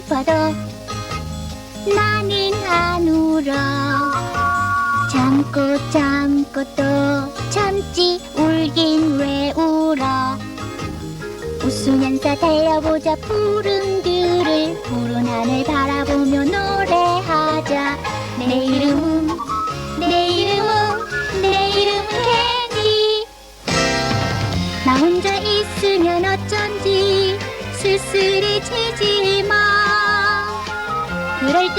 슬퍼도 나는 안 울어. 참고 참고 또 참지 울긴 왜 울어? 웃으면서 달려보자. 푸른 들을 푸른 하늘 바라보며 노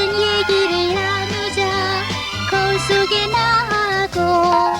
땐 얘기를 나누자. 거울 속에 나하고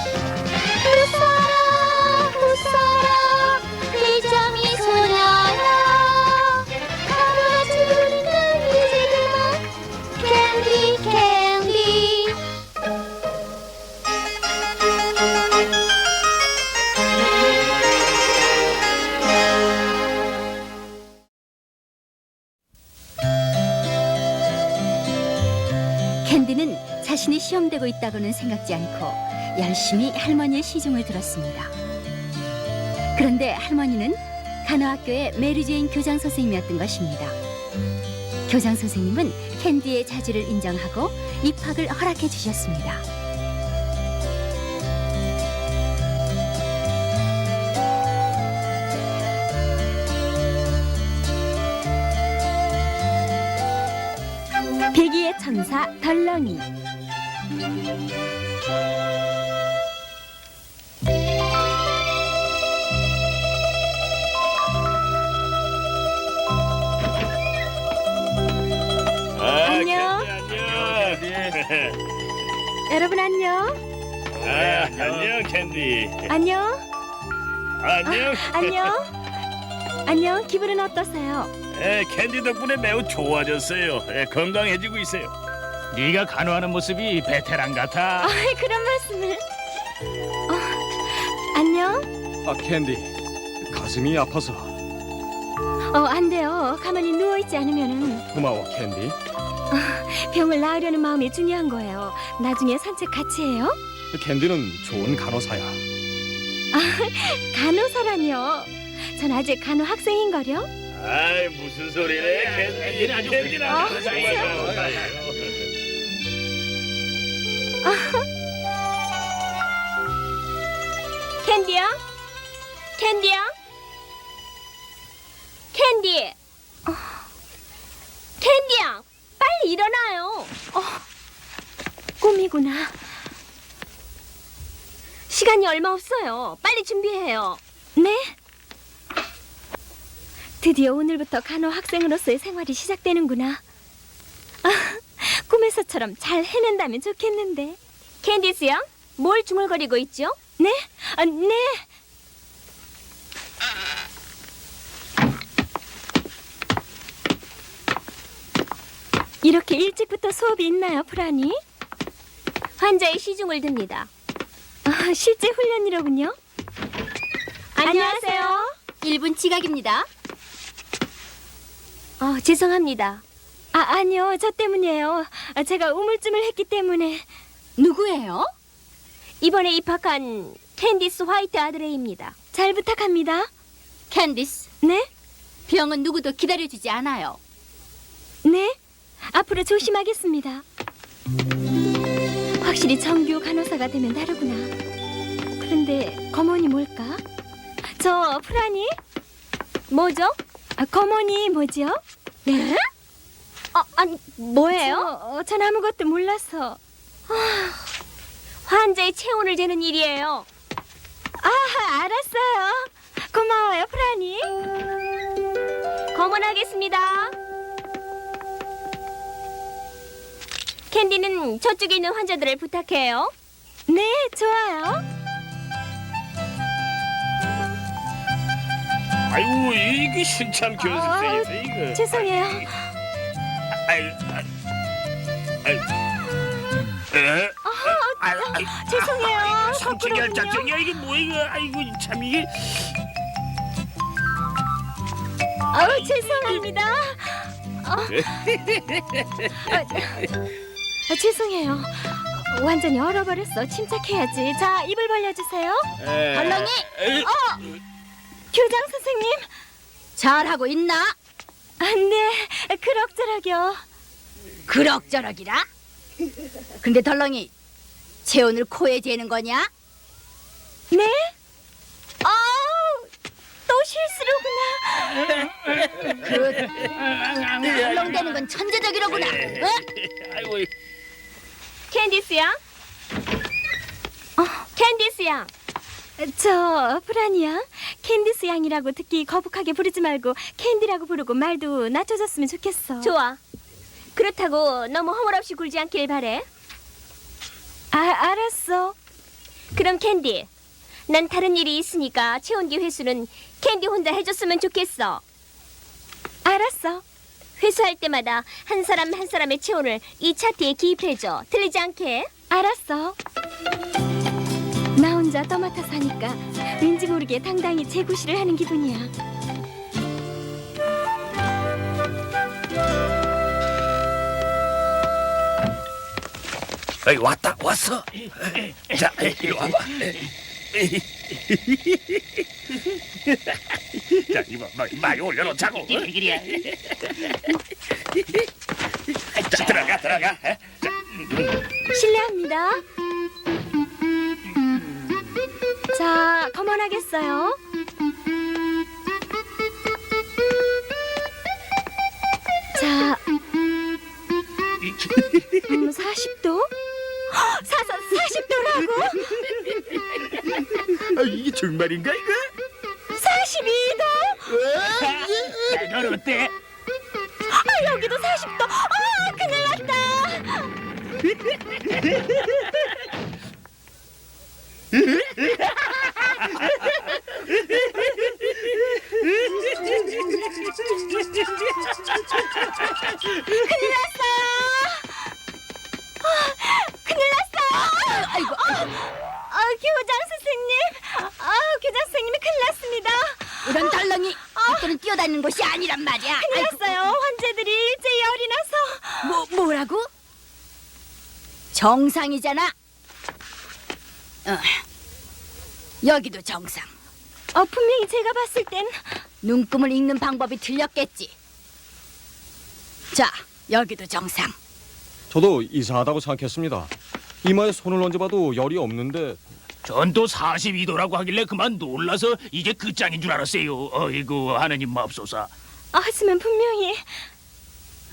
시험되고 있다고는 생각지 않고 열심히 할머니의 시중을 들었습니다. 그런데 할머니는 간호학교의 메리제인 교장 선생님이었던 것입니다. 교장 선생님은 캔디의 자질을 인정하고 입학을 허락해 주셨습니다. 백이의 천사 덜렁이 아, 안녕. 캔디 안녕. 여러분 안녕 아, 안녕 캔디. 안녕 안녕. 안녕 안녕 기분은 어떠세요? 에, 캔디 덕분에 매우 좋아졌어요. 에, 건강해지고 있어요. 네가 간호하는 모습이 베테랑 같아. 아 그런 말씀을. 어, 안녕. 아 캔디. 가슴이 아파서. 어 안 돼요. 가만히 누워있지 않으면은. 고마워 캔디. 병을 나으려는 마음이 중요한 거예요. 나중에 산책 같이 해요? 캔디는 좋은 간호사야. 간호사라뇨 전 아직 간호 학생인걸요? 아이 무슨 소리래? 캔디 아주 아, 아주 정말 간호사예요. 캔디야? 캔디야? 캔디! 어, 캔디야! 빨리 일어나요! 어, 꿈이구나. 시간이 얼마 없어요. 빨리 준비해요. 네? 드디어 오늘부터 간호 학생으로서의 생활이 시작되는구나. 아, 꿈에서처럼 잘 해낸다면 좋겠는데. 캔디스 양, 뭘 중얼거리고 있죠? 네? 아, 네. 이렇게 일찍부터 수업이 있나요, 프라니? 환자의 시중을 듭니다. 아, 실제 훈련이로군요. 안녕하세요. 1분 지각입니다. 어, 죄송합니다. 아, 아니요. 저 때문이에요. 아, 제가 우물쭈물 했기 때문에. 누구예요? 이번에 입학한 캔디스 화이트 아드레입니다. 잘 부탁합니다. 캔디스. 네? 병은 누구도 기다려주지 않아요. 네? 앞으로 조심하겠습니다. 확실히 정규 간호사가 되면 다르구나. 그런데 검언이 뭘까? 저 프라니? 뭐죠? 아, 검언이 뭐죠? 네? 아, 아니 뭐예요? 저, 전 아무것도 몰라서. 아, 환자의 체온을 재는 일이에요. 아, 알았어요. 고마워요, 프라니. 검언하겠습니다. 캔디는 저쪽에 있는 환자들을 부탁해요. 네, 좋아요. 아이고 이게 신참 교수생이서 이거. 죄송해요. 아이, 아이, 아이. 에? 아이, 아이, 죄송해요. 거꾸로군요. 작전이야 이게 뭐 이거? 아이고 참 이게. 아우, 죄송합니다. 어. 아, 아, 죄송해요. 완전히 얼어버렸어. 침착해야지. 자, 입을 벌려주세요. 얼렁이! 에, 교장 선생님. 잘하고 있나? 네, 그럭저럭요. 그럭저럭이라? 근데 덜렁이 체온을 코에 재는 거냐? 네? 아우, 또 실수로구나. 그 덜렁대는 건 천재적이로구나. 어? 아이고 캔디스 양? 캔디스 양. 저 프라니 양, 캔디스 양이라고 듣기 거북하게 부르지 말고 캔디라고 부르고 말도 낮춰졌으면 좋겠어. 좋아. 그렇다고 너무 허물없이 굴지 않길 바래. 아, 알았어. 그럼 캔디, 난 다른 일이 있으니까 체온기 회수는 캔디 혼자 해줬으면 좋겠어. 알았어. 회수할 때마다 한 사람 한 사람의 체온을 이 차트에 기입해줘. 틀리지 않게. 알았어. 나 혼자 떠맡아 사니까 왠지 모르게 당당히 재구시를 하는 기분이야. 어이, 왔다 왔어. 자 이리 와봐. 자 이거 많이, 올려놓자고. 이리야. 자 들어가 들어가. 에? 자, 실례합니다. 자, 검언하겠어요. 자, 음, 40도? 사사 40도라고? 아, 이게 정말인가 이거? 42도? 넌 어때? 아, 여기도 40도. 아, 큰일 났다. 큰일 났어요. 아, 큰일 났어요. 아이고. 아, 교장 선생님. 아, 교장 선생님이 큰일 났습니다. 이런 덜렁이 학교는 뛰어다니는 곳이 아니란 말이야. 큰일 났어요. 환자들이 일제히 열이 나서. 뭐 뭐라고? 정상이잖아. 어. 여기도 정상. 어, 분명히 제가 봤을 땐 눈금을 읽는 방법이 틀렸겠지. 자, 여기도 정상. 저도 이상하다고 생각했습니다. 이마에 손을 얹어봐도 열이 없는데 전또 42도라고 하길래 그만 놀라서 이게 끝장인 줄 알았어요. 어이구 하느님 맙소사. 아, 하지만 분명히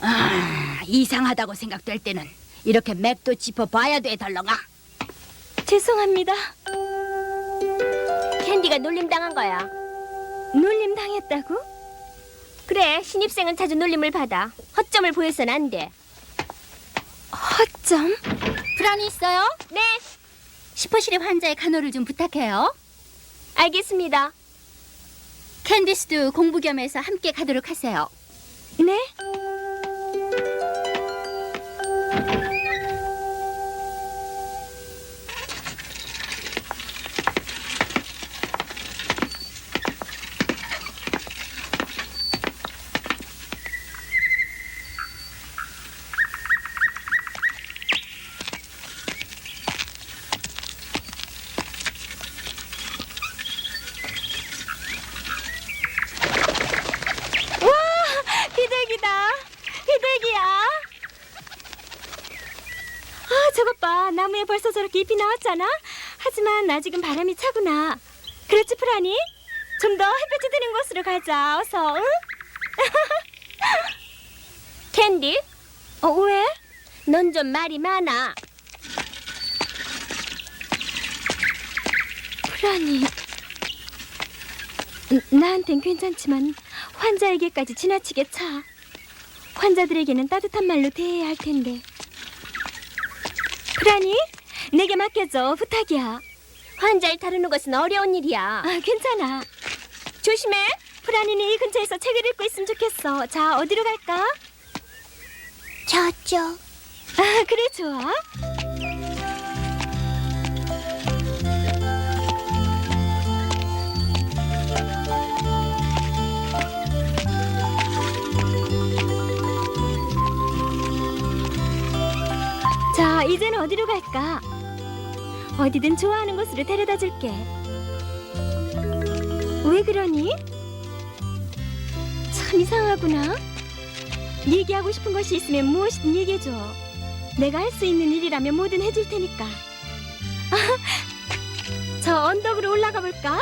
아, 이상하다고 생각될 때는 이렇게 맥도 짚어 봐야 돼, 덜렁아. 죄송합니다. 캔디가 놀림 당한 거야. 놀림 당했다고? 그래, 신입생은 자주 놀림을 받아. 허점을 보여서는 안 돼. 허점? 불안이 있어요? 네, 시퍼실의 환자의 간호를 좀 부탁해요. 알겠습니다. 캔디스도 공부 겸해서 함께 가도록 하세요. 네? 비둘기야. 아, 저것 봐. 나무에 벌써 저렇게 잎이 나왔잖아. 하지만 아직은 바람이 차구나. 그렇지, 프라니? 좀 더 햇볕이 드는 곳으로 가자. 어서. 응? 캔디, 어, 왜? 넌 좀 말이 많아. 프라니. 음, 나한텐 괜찮지만 환자에게까지 지나치게 차. 환자들에게는 따뜻한 말로 대해야 할 텐데. 프라니, 내게 맡겨줘. 부탁이야. 환자를 다루는 것은 어려운 일이야. 아, 괜찮아. 조심해. 프라니는 이 근처에서 책을 읽고 있으면 좋겠어. 자, 어디로 갈까? 저쪽. 아, 그래, 좋아. 자, 이젠 어디로 갈까? 어디든 좋아하는 곳으로 데려다 줄게. 왜 그러니? 참 이상하구나. 얘기하고 싶은 것이 있으면 무엇이든 얘기해줘. 내가 할 수 있는 일이라면 뭐든 해줄 테니까. 저 언덕으로 올라가 볼까?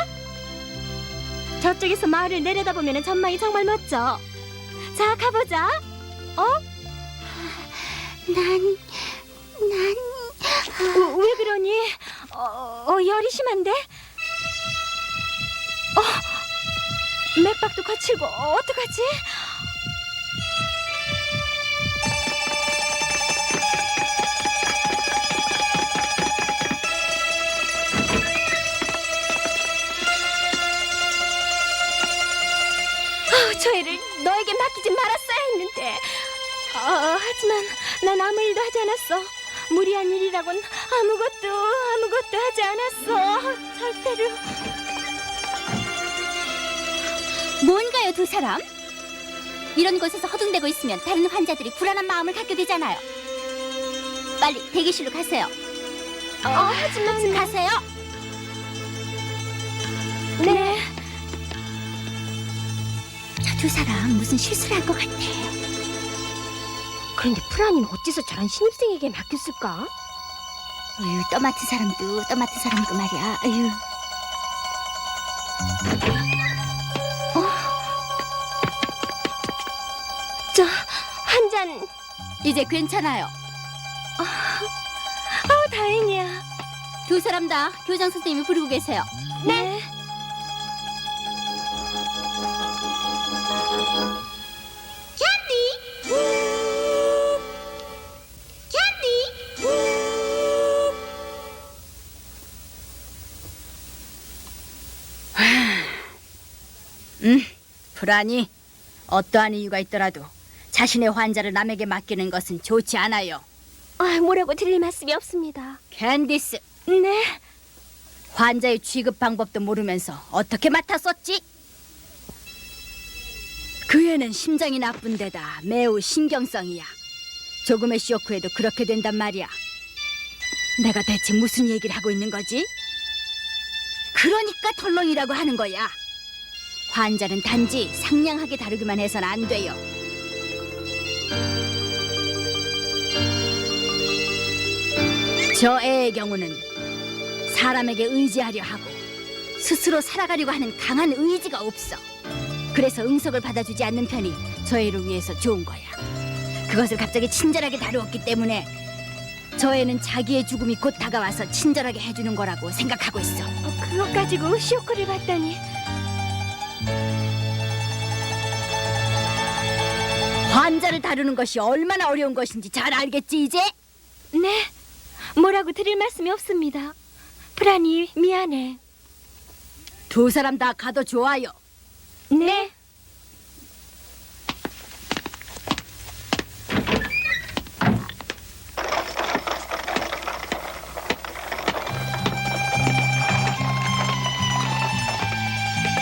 저쪽에서 마을을 내려다보면 전망이 정말 멋져. 자, 가보자. 어? 난, 난 어, 왜 그러니? 어, 어, 열이 심한데? 어, 맥박도 거칠고 어, 어떡하지? 어, 저 애를 너에게 맡기지 말았어야 했는데. 어, 하지만 난 아무 일도 하지 않았어. 무리한 일이라곤 아무것도 아무것도 하지 않았어. 절대로. 뭔가요, 두 사람? 이런 곳에서 허둥대고 있으면 다른 환자들이 불안한 마음을 갖게 되잖아요. 빨리 대기실로 가세요. 어, 하지만 가세요. 네. 저 두 사람 무슨 실수를 한 것 같아. 그런데 프라니는 어째서 저런 신입생에게 맡겼을까? 어휴, 떠맡은 사람도 떠맡은 사람이고 말이야. 어휴. 저한 잔 이제 괜찮아요. 어, 다행이야. 두 사람 다 교장 선생님이 부르고 계세요. 네. 불안이 어떠한 이유가 있더라도 자신의 환자를 남에게 맡기는 것은 좋지 않아요. 아, 뭐라고 드릴 말씀이 없습니다. 캔디스, 네. 환자의 취급 방법도 모르면서 어떻게 맡았었지? 그 애는 심장이 나쁜 데다 매우 신경성이야. 조금의 쇼크에도 그렇게 된단 말이야. 내가 대체 무슨 얘기를 하고 있는 거지? 그러니까 털렁이라고 하는 거야. 환자는 단지 상냥하게 다루기만 해선 안 돼요. 저 애의 경우는 사람에게 의지하려 하고 스스로 살아가려고 하는 강한 의지가 없어. 그래서 응석을 받아주지 않는 편이 저 애를 위해서 좋은 거야. 그것을 갑자기 친절하게 다루었기 때문에 저 애는 자기의 죽음이 곧 다가와서 친절하게 해주는 거라고 생각하고 있어. 어, 그것 가지고 쇼크를 받다니. 환자를 다루는 것이 얼마나 어려운 것인지 잘 알겠지 이제? 네. 뭐라고 드릴 말씀이 없습니다. 프라니 미안해. 두 사람 다 가도 좋아요. 네.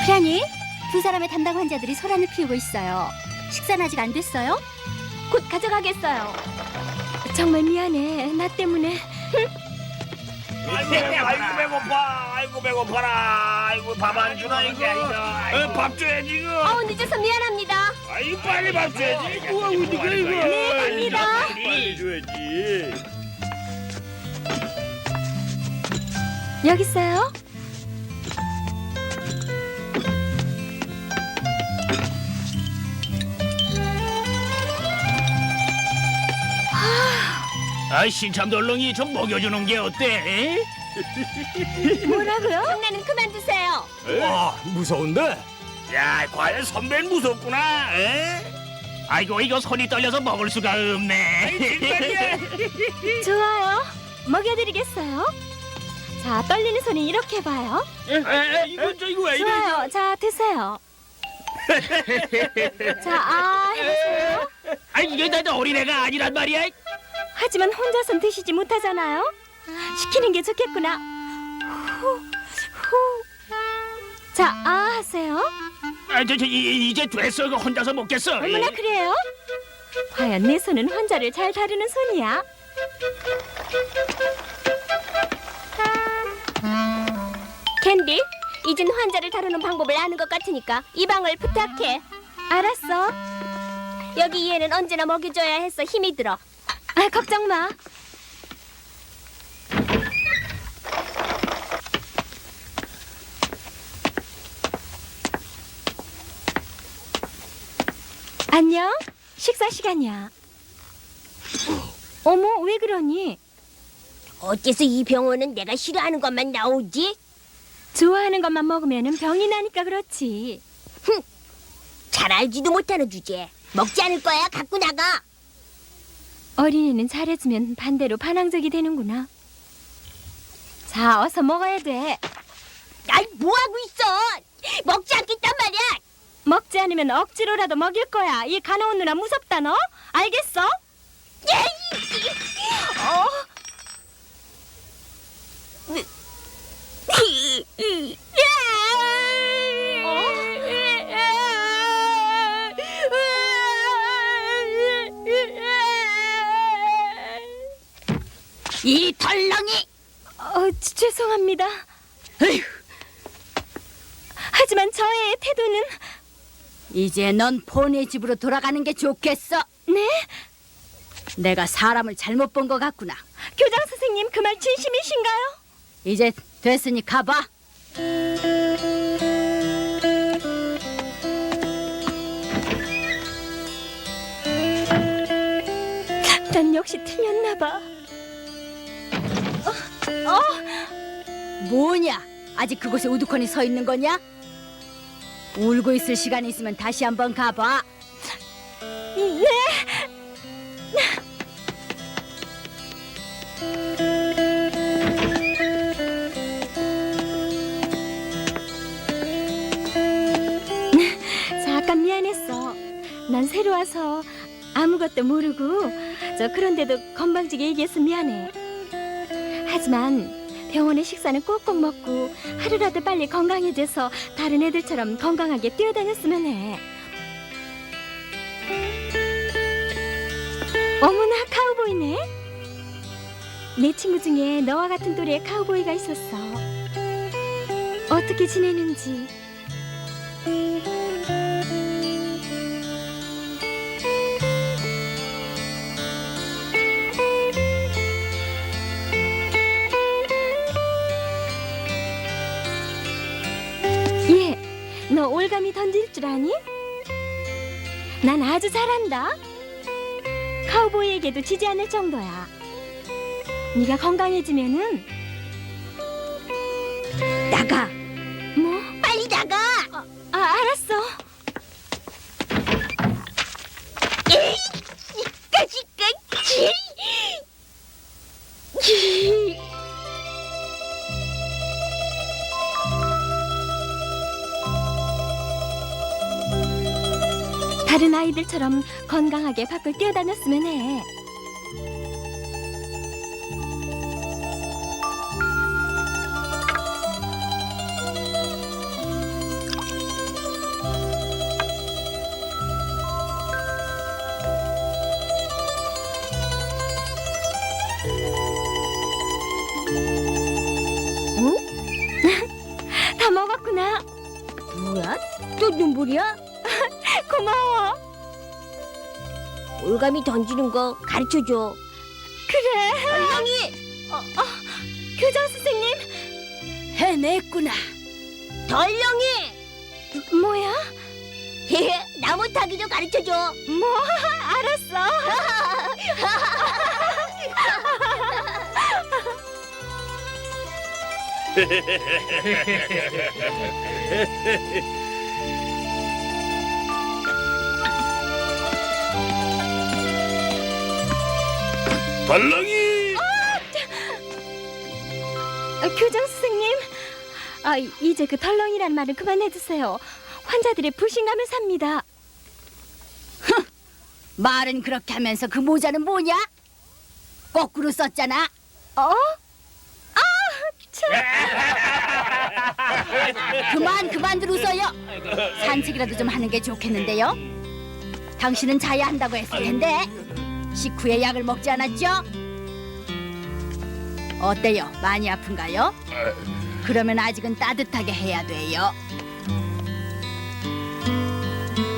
프라니, 두 사람의 담당 환자들이 소란을 피우고 있어요. 식사는 아직 안 됐어요? 곧 가져가겠어요. 정말 미안해. 나 때문에. 아이고 배고파. 아이고 배고파라. 아이고 밥 안 주나 이거. 어, 밥 줘야지 이거. 어, 늦어서 미안합니다. 아이 빨리 밥 줘야지. 우와 어디가 이거. 네, 갑니다. 빨리 줘야지. 여기 있어요. 아이 신참 덜렁이 좀 먹여주는 게 어때? 뭐라고요? 장난은 그만두세요. 와 무서운데? 야 과연 선배는 무섭구나. 에? 아이고 이거 손이 떨려서 먹을 수가 없네. 좋아요. 먹여드리겠어요. 자, 떨리는 손은 이렇게 봐요. 이거 저 이거 왜 좋아요. 자, 드세요. 자, 아, 해보세요. 아 이게 다 어린애가 아니란 말이야. 하지만 혼자선 드시지 못하잖아요. 시키는 게 좋겠구나. 후, 후. 자, 아 하세요. 아 저 저 이- 이제 됐어. 이거 혼자서 먹겠어. 얼마나 그래요? 과연 내 손은 환자를 잘 다루는 손이야. 캔디, 이젠 환자를 다루는 방법을 아는 것 같으니까 이 방을 부탁해. 알았어. 여기 얘는 언제나 먹여줘야 해서 힘이 들어. 아, 걱정 마. 안녕. 식사 시간이야. 어머, 왜 그러니? 어째서 이 병원은 내가 싫어하는 것만 나오지? 좋아하는 것만 먹으면 병이 나니까 그렇지. 잘 알지도 못하는 주제. 먹지 않을 거야. 갖고 나가. 어린이는 잘해주면 반대로 반항적이 되는구나. 자, 어서 먹어야 돼. 아이 뭐 하고 있어? 먹지 않겠단 말이야. 먹지 않으면 억지로라도 먹일 거야. 이 가나온 누나 무섭다 너? 알겠어? 이 덜렁이! 어, 지- 죄송합니다. 하지만 저의 태도는 이제 넌 포네 집으로 돌아가는 게 좋겠어. 네? 내가 사람을 잘못 본 것 같구나. 교장 선생님 그 말 진심이신가요? 이제 됐으니 가봐. 난 역시 틀렸나 봐. 어, 뭐냐? 아직 그곳에 우두커니 서 있는 거냐? 울고 있을 시간이 있으면 다시 한번 가봐. 네. 잠깐 미안했어. 난 새로 와서 아무것도 모르고 저 그런데도 건방지게 얘기해서 미안해. 하지만 병원의 식사는 꼭꼭 먹고 하루라도 빨리 건강해져서 다른 애들처럼 건강하게 뛰어다녔으면 해. 어머나 카우보이네. 내 친구 중에 너와 같은 또래의 카우보이가 있었어. 어떻게 지내는지. 너 올감이 던질 줄 아니? 난 아주 잘한다. 카우보이에게도 지지 않을 정도야. 네가 건강해지면은 나가. 다른 아이들처럼 건강하게 밖을 뛰어다녔으면 해. 뭐야? 또 눈물이야? 올감이 던지는 거 가르쳐 줘. 그래. 덜렁이, 어, 어, 교장 선생님, 해냈구나. 덜렁이. 뭐야? 나무 타기도 가르쳐 줘. 뭐? 알았어. 덜렁이. 아, 교장 선생님, 아 이제 그 덜렁이란 말은 그만해 주세요. 환자들의 불신감을 삽니다. 말은 그렇게 하면서 그 모자는 뭐냐? 거꾸로 썼잖아. 어? 아, 참. 그만 그만들 웃어요. 산책이라도 좀 하는 게 좋겠는데요. 당신은 자야 한다고 했을 텐데 식후에 약을 먹지 않았죠? 어때요? 많이 아픈가요? 그러면 아직은 따뜻하게 해야 돼요.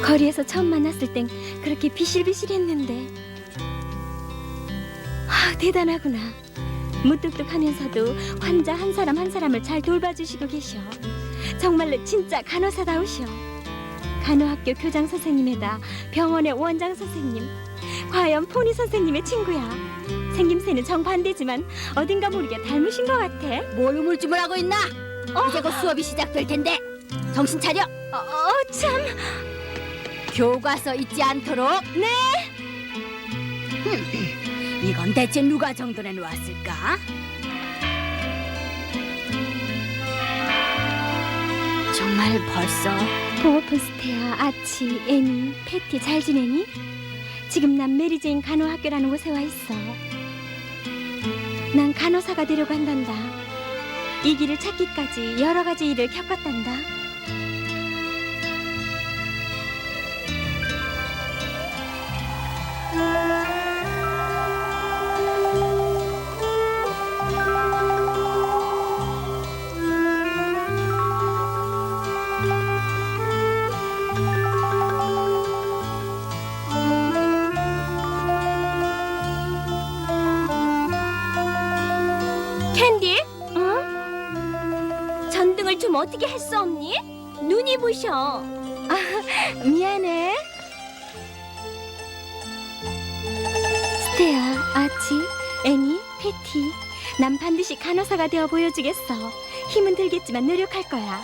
거리에서 처음 만났을 땐 그렇게 비실비실했는데 아, 대단하구나. 무뚝뚝하면서도 환자 한 사람 한 사람을 잘 돌봐주시고 계셔. 정말로 진짜 간호사다우셔. 간호학교 교장 선생님에다 병원의 원장 선생님. 과연 포니 선생님의 친구야. 생김새는 정반대지만 어딘가 모르게 닮으신 것 같아. 뭘 우물쭈물하고 있나? 이제 곧 수업이 시작될 텐데 정신 차려. 어, 어, 참. 교과서 잊지 않도록. 네. 이건 대체 누가 정돈해 놓았을까? 정말 벌써 보고픈 스테아, 아치, 애니, 패티 잘 지내니? 지금 난 메리제인 간호학교라는 곳에 와 있어. 난 간호사가 되려고 한단다. 이 길을 찾기까지 여러 가지 일을 겪었단다. 눈이 부셔. 미안해. 스테아, 아치, 애니, 패티. 난 반드시 간호사가 되어 보여주겠어. 힘은 들겠지만 노력할 거야.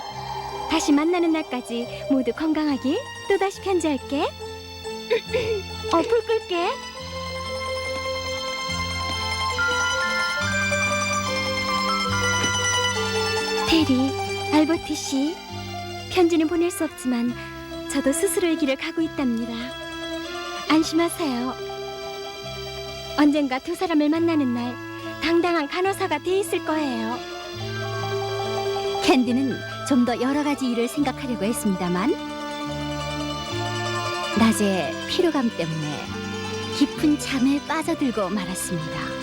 다시 만나는 날까지 모두 건강하게 또다시 편지할게. 어, 불 끌게. 테리, 알버트 씨. 편지는 보낼 수 없지만 저도 스스로의 길을 가고 있답니다. 안심하세요. 언젠가 두 사람을 만나는 날 당당한 간호사가 돼 있을 거예요. 캔디는 좀 더 여러 가지 일을 생각하려고 했습니다만 낮에 피로감 때문에 깊은 잠에 빠져들고 말았습니다.